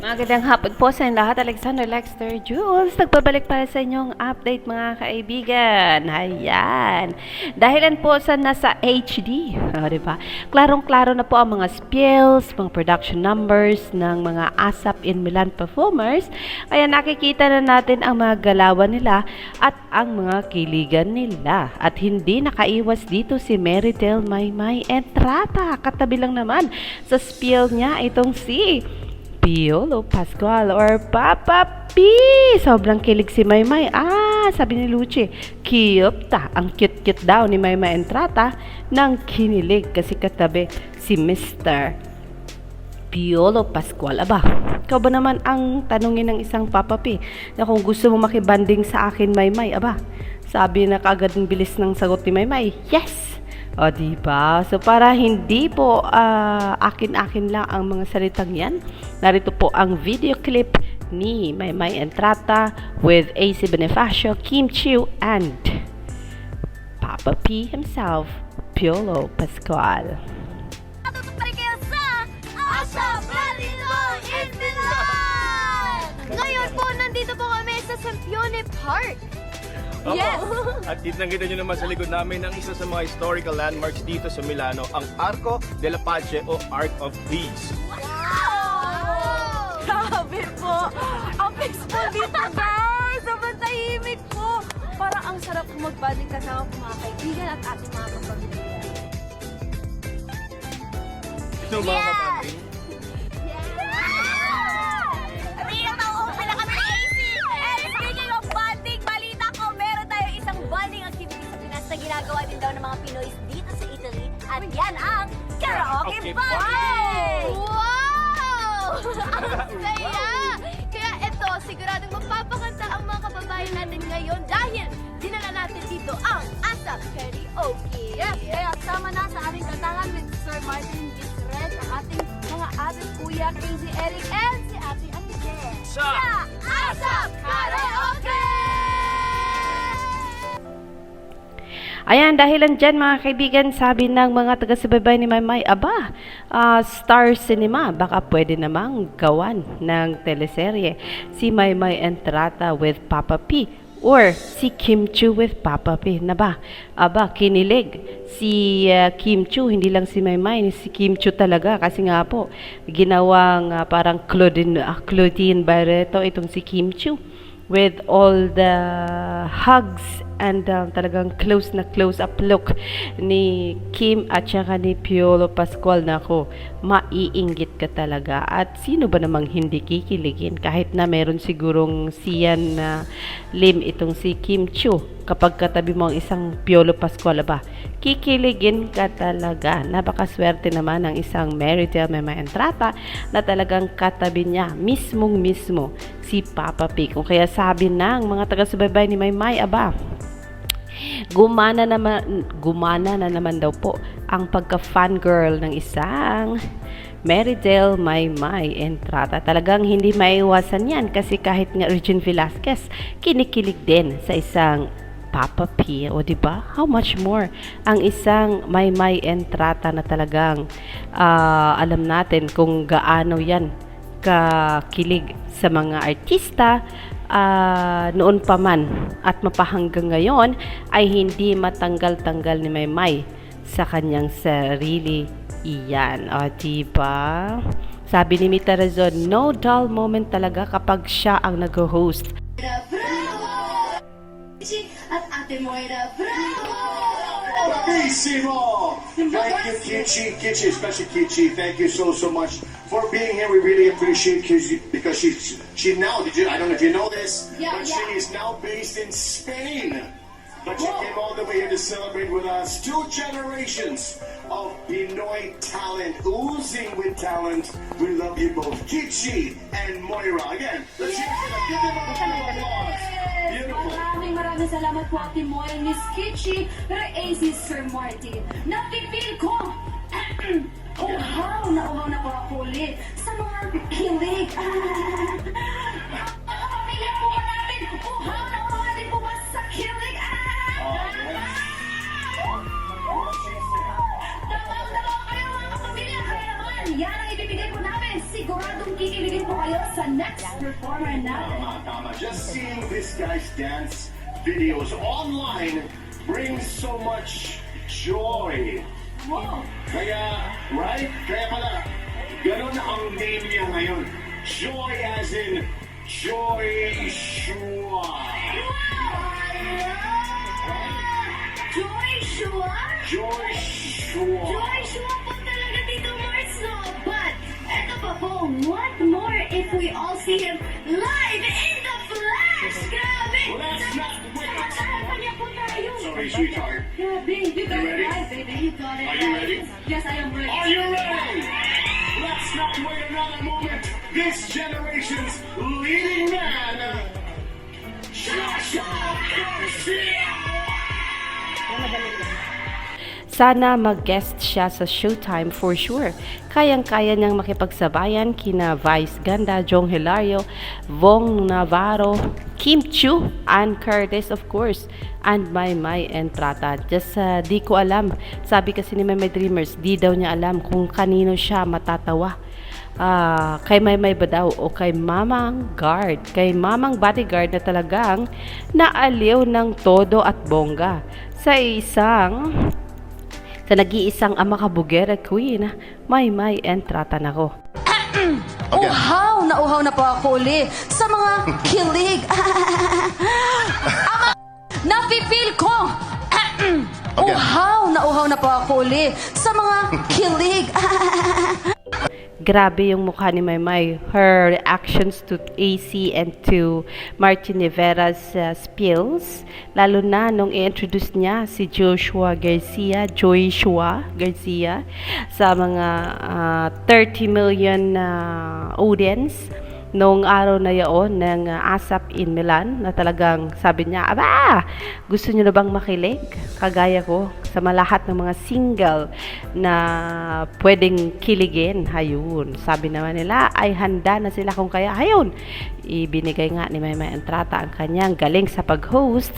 Magandang hapon po sa lahat. Alexander Lexter Jules. Nagbabalik para sa inyong update mga kaibigan. Ayan. Dahilan po sa nasa HD. O, diba? Klarong-klaro na po ang mga spills, mga production numbers ng mga ASAP in Milan performers. Kaya nakikita na natin ang mga galawan nila at ang mga kiligan nila. At hindi nakaiwas dito si Meritel Maymay Entrata. Katabi lang naman sa spiel niya itong si Piolo Pascual or Papa P. Sobrang kilig si Maymay. Ah, sabi ni Luchi, cute ta. Ang cute-cute daw ni Maymay Entrata nang kinilig kasi katabi si Mr. Piolo Pascual. Aba, ikaw ba naman ang tanungin ng isang Papa P na kung gusto mo makibanding sa akin, Maymay? Aba, sabi na kagad ng bilis ng sagot ni Maymay, yes! O, di ba? So, para hindi po ah, akin-akin lang ang mga salitang yan, narito po ang video clip ni Maymay Entrata with AC Bonifacio, Kim Chiu, and Papa P himself, Piolo Pascual. Ngayon po, nandito po kami sa Sempione Park. Yes! At kitang-kita nyo naman sa likod namin ang isa sa mga historical landmarks dito sa Milano, ang Arco della Pace o Arc of Peace. Wow! Grabe po! Ang peaceful dito, guys! Sobrang tahimik po! Parang ang sarap po magbanding kasama po mga kaibigan at ating mga kapamilya. Ito mga kapatid. Ginagawa din daw ng mga Pinoy dito sa Italy. At yan ang Karaoke Karaoke Party! Wow! ang saya! Kaya ito, siguradong mapapakanta ang mga kababayan natin ngayon dahil dinala natin dito ang ASAP Karaoke. Yes, kaya sama na sa ating kantangan with Sir Martin Gisret, ang ating mga ating kuya, Crazy Eric, and si ating Ate Jen. Sa ASAP Karaoke! Ayan, dahilan dyan mga kaibigan, sabi ng mga taga-subaybay ni Maymay, aba, ah, Star Cinema, baka pwede namang gawan ng teleserye. Si Maymay Entrata with Papa P or si Kim Chu with Papa P. Na ba? Aba, kinilig. Si ah, Kim Chu, hindi lang si Maymay, si Kim Chu talaga. Kasi nga po, ginawang ah, parang Claudine, ah, Claudine Barreto itong si Kim Chu with all the hugs and um, talagang close na close up look ni Kim at saka ni Piolo Pascual. Na ako maiinggit ka talaga. At sino ba namang hindi kikiligin? Kahit na meron sigurong siyan na lim itong si Kim Chu kapag katabi mo ang isang Piolo Pascual ba kikiligin ka talaga. Napakaswerte naman ng isang Meritel Mema Entrata na talagang katabi niya mismong mismo si Papa P kung kaya sabi ng mga taga-subaybay ni Maymay aba gumana naman gumana na naman daw po ang pagka-fangirl ng isang Meridel Maymay Entrata. Talagang hindi maiwasan yan kasi kahit nga Regine Velasquez, kinikilig din sa isang Papa P. O di ba? How much more ang isang Maymay Entrata na talagang ah, alam natin kung gaano yan kakilig sa mga artista ah, noon pa man at mapahanggang ngayon ay hindi matanggal-tanggal ni Maymay sa kanyang sarili iyan. O, diba? Sabi ni Mita Razon, no dull moment talaga kapag siya ang nag-host. at Ate Moira Bravo! Bravissimo! Thank you, Kichi. Kichi, especially Kichi. Thank you so so much for being here. We really appreciate Kichi because she she now did you I don't know if you know this, Yeah, but yeah. she is now based in Spain. But she came all the way here to celebrate with us. Two generations of Pinoy talent, oozing with talent. We love you both, Kichi and Moira. Again, let's hear it. Give them a round of applause. Beautiful. Maraming salamat po Ate Moira, Miss Kitchi, pero AC Sir Martin. Napipil ko! Uhaw na uhaw na po ako ulit sa mga kilig. Ah! Pamilya po ba natin, uhaw na uhaw din po ba sa kilig? Ah! Dabaw-dabaw kayo mga kapamilya, kaya naman, yan ang ibibigay po namin. Siguradong kikiligin po kayo sa next performer natin. Tama, tama. Just seeing this guy's dance videos online brings so much joy. Wow. Kaya, right? Kaya pala, ganun ang name niya ngayon. Joy as in Joy Shua. Joy Shua? Joy Shua. Joy Shua po talaga dito, Mars, no? But, eto pa po, what more if we all see him live in the flesh? Grabe! Let's not Sorry, sweetheart. Grabe, you got You ready? it right, baby. You got it Are you ready? Yes, I am ready. Are you ready? Let's not wait another moment. This generation's leading man, Joshua Garcia. Sana mag-guest siya sa Showtime for sure. Kayang-kaya niyang makipagsabayan kina Vice Ganda, Jong Hilario, Vong Navarro, Kim Chu, Ann Curtis of course, and Mai Mai Entrata. Just uh, di ko alam. Sabi kasi ni May Dreamers, di daw niya alam kung kanino siya matatawa. Ah, kay May May ba daw o kay Mamang Guard, kay Mamang Bodyguard na talagang naaliw ng todo at bongga sa isang sa nag-iisang ama kabugera queen, May May Entrata na ko. Uhaw na uhaw na po ako uli sa mga kilig. Ama, napipil ko. Uhaw na uhaw na po ako uli sa mga kilig. Grabe yung mukha ni Maymay. Her reactions to AC and to Martin Rivera's uh, spills. Lalo na nung i-introduce niya si Joshua Garcia, Joshua Garcia, sa mga uh, 30 million na audience noong araw na yaon ng ASAP in Milan na talagang sabi niya, Aba, gusto niyo na bang makilig? Kagaya ko sa malahat ng mga single na pwedeng kiligin. Hayun. Sabi naman nila ay handa na sila kung kaya. Hayun. Ibinigay nga ni Maymay Entrata ang kanyang galing sa pag-host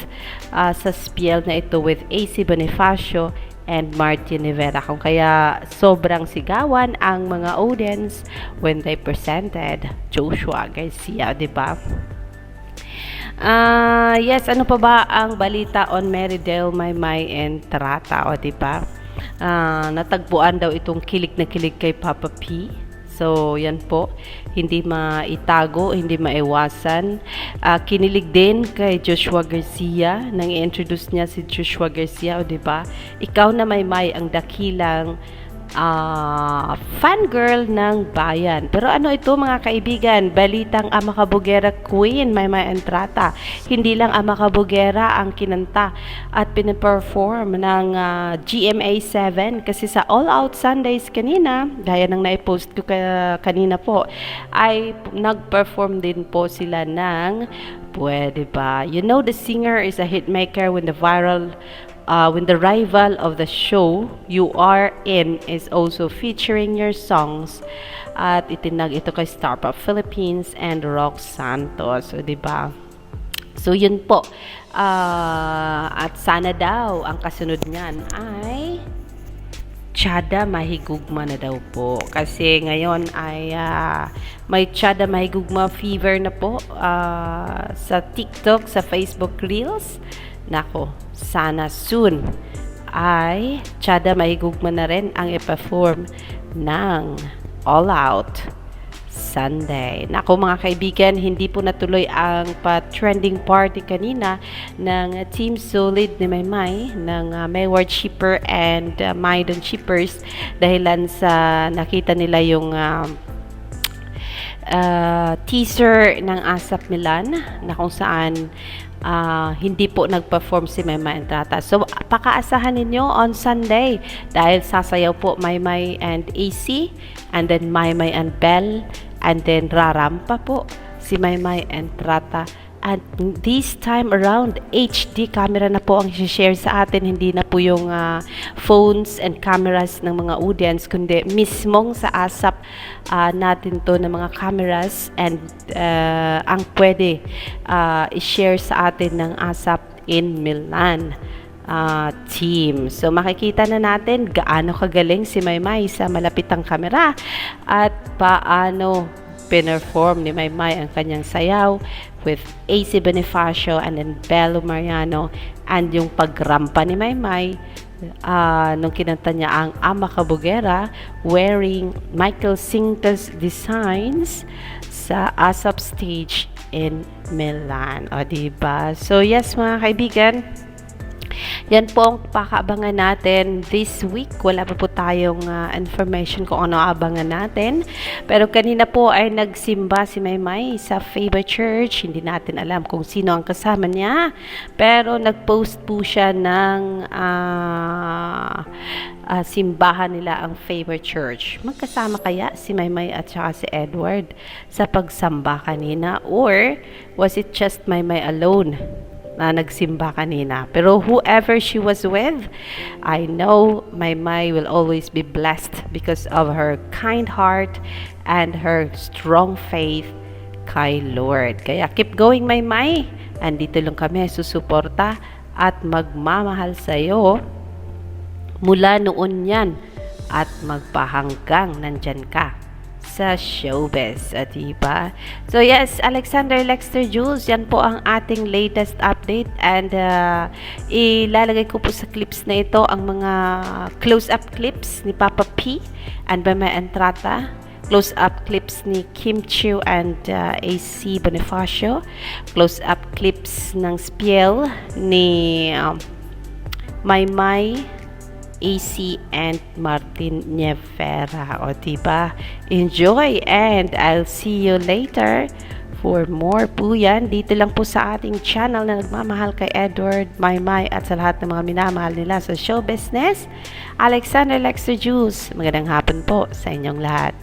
uh, sa spiel na ito with AC Bonifacio and Martin Rivera. Kung kaya sobrang sigawan ang mga audience when they presented Joshua Garcia, di ba? Ah, yes, ano pa ba ang balita on Meridel Maymay and Trata, o di ba? Ah, natagpuan daw itong kilig na kilig kay Papa P. So, yan po. Hindi maitago, hindi maiwasan. Ah, kinilig din kay Joshua Garcia nang i-introduce niya si Joshua Garcia, o ba? Ikaw na may may ang dakilang ah fangirl ng bayan. Pero ano ito mga kaibigan? Balitang Ama Kabugera Queen, may may entrata. Hindi lang Ama Kabugera ang kinanta at pinaperform ng ah, GMA 7 kasi sa All Out Sundays kanina, gaya ng naipost ko ka- kanina po, ay nag-perform din po sila ng Pwede ba? You know the singer is a hitmaker when the viral uh, when the rival of the show you are in is also featuring your songs at itinag ito kay Star Pop Philippines and Rock Santos. So, di ba? So, yun po. Ah, at sana daw ang kasunod niyan ay Chada Mahigugma na daw po. Kasi ngayon ay ah, may Chada Mahigugma fever na po ah, sa TikTok, sa Facebook Reels. Nako, sana soon ay Chada Mahigugma na rin ang iperform ng All Out Sunday. Nako mga kaibigan, hindi po natuloy ang pa-trending party kanina ng Team Solid ni Maymay ng uh, Mayward Shipper and uh, Maydon Shippers dahilan sa nakita nila yung um, uh, teaser ng ASAP Milan na kung saan ah, hindi po nag-perform si Maymay Entrata. So, pakaasahan ninyo on Sunday dahil sasayaw po Maymay and AC and then Maymay and Bell and then rarampa po si Maymay Entrata at this time around, HD camera na po ang share sa atin. Hindi na po yung ah, phones and cameras ng mga audience, kundi mismong sa ASAP ah, natin to ng mga cameras and ah, ang pwede ah, i-share sa atin ng ASAP in Milan ah, team. So makikita na natin gaano kagaling si Maymay sa malapitang kamera at paano pinerform ni Maymay ang kanyang sayaw with AC Bonifacio and then Bello Mariano and yung pagrampa ni Maymay ah, nung kinanta niya ang Ama Kabugera wearing Michael Singles designs sa ASAP stage in Milan. O, diba? So, yes mga kaibigan, yan po ang pakaabangan natin this week. Wala pa po tayong ah, information kung ano abangan natin. Pero kanina po ay nagsimba si Maymay sa Favor Church. Hindi natin alam kung sino ang kasama niya. Pero nag-post po siya ng ah, ah, simbahan nila ang Favor Church. Magkasama kaya si Maymay at saka si Edward sa pagsamba kanina? Or was it just Maymay alone? Na nagsimba kanina. Pero whoever she was with, I know my Mai will always be blessed because of her kind heart and her strong faith kay Lord. Kaya keep going, my Mai. Andito lang kami susuporta at magmamahal sa iyo mula noon yan at magpahanggang nandyan ka sa showbiz, at diba? So yes, Alexander Lexter Jules, yan po ang ating latest update. And uh, ilalagay ko po sa clips na ito ang mga close-up clips ni Papa P and Bema Entrata. Close-up clips ni Kim Chiu and uh, AC Bonifacio. Close-up clips ng Spiel ni um, Maymay AC and Martin Nievera. O, diba? Enjoy and I'll see you later for more po yan. Dito lang po sa ating channel na nagmamahal kay Edward, Maymay at sa lahat ng mga minamahal nila sa show business. Alexander Lexter Juice, magandang hapon po sa inyong lahat.